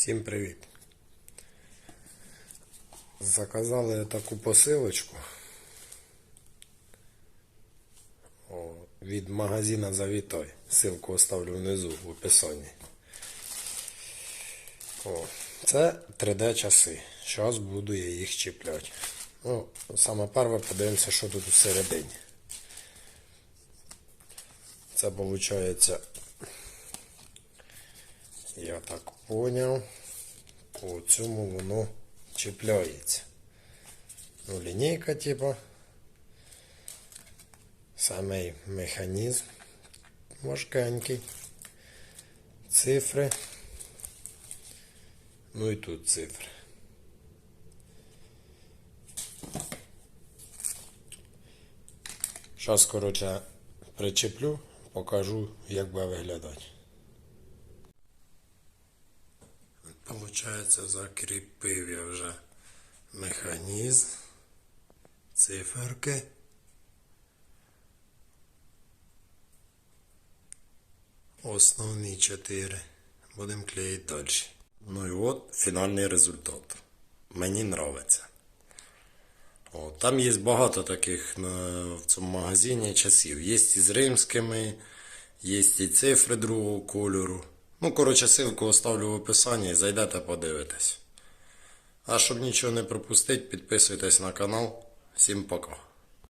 Всім привіт. Заказали таку посилочку О, від магазина Завітой. Ссылку оставлю внизу в описанні. Це 3D часи. Зараз буду я їх чіпляти. Ну, саме перше подивимося, що тут всередині. Це виходить, я так поняв, по цьому воно чіпляється. Ну, лінійка, типа. Самий механізм важкенький. Цифри. Ну і тут цифри. Зараз, коротше, причеплю, покажу, як буде виглядати. Получається, закріпив я вже механізм, циферки. Основні чотири. Будемо клеїти далі. Ну і от фінальний результат. Мені подобається. Там є багато таких на, в цьому магазині часів. Є і з римськими, є і цифри другого кольору. Ну, коротше, ссылку оставлю в описанні, зайдете, подивитесь. А щоб нічого не пропустити, підписуйтесь на канал. Всім пока.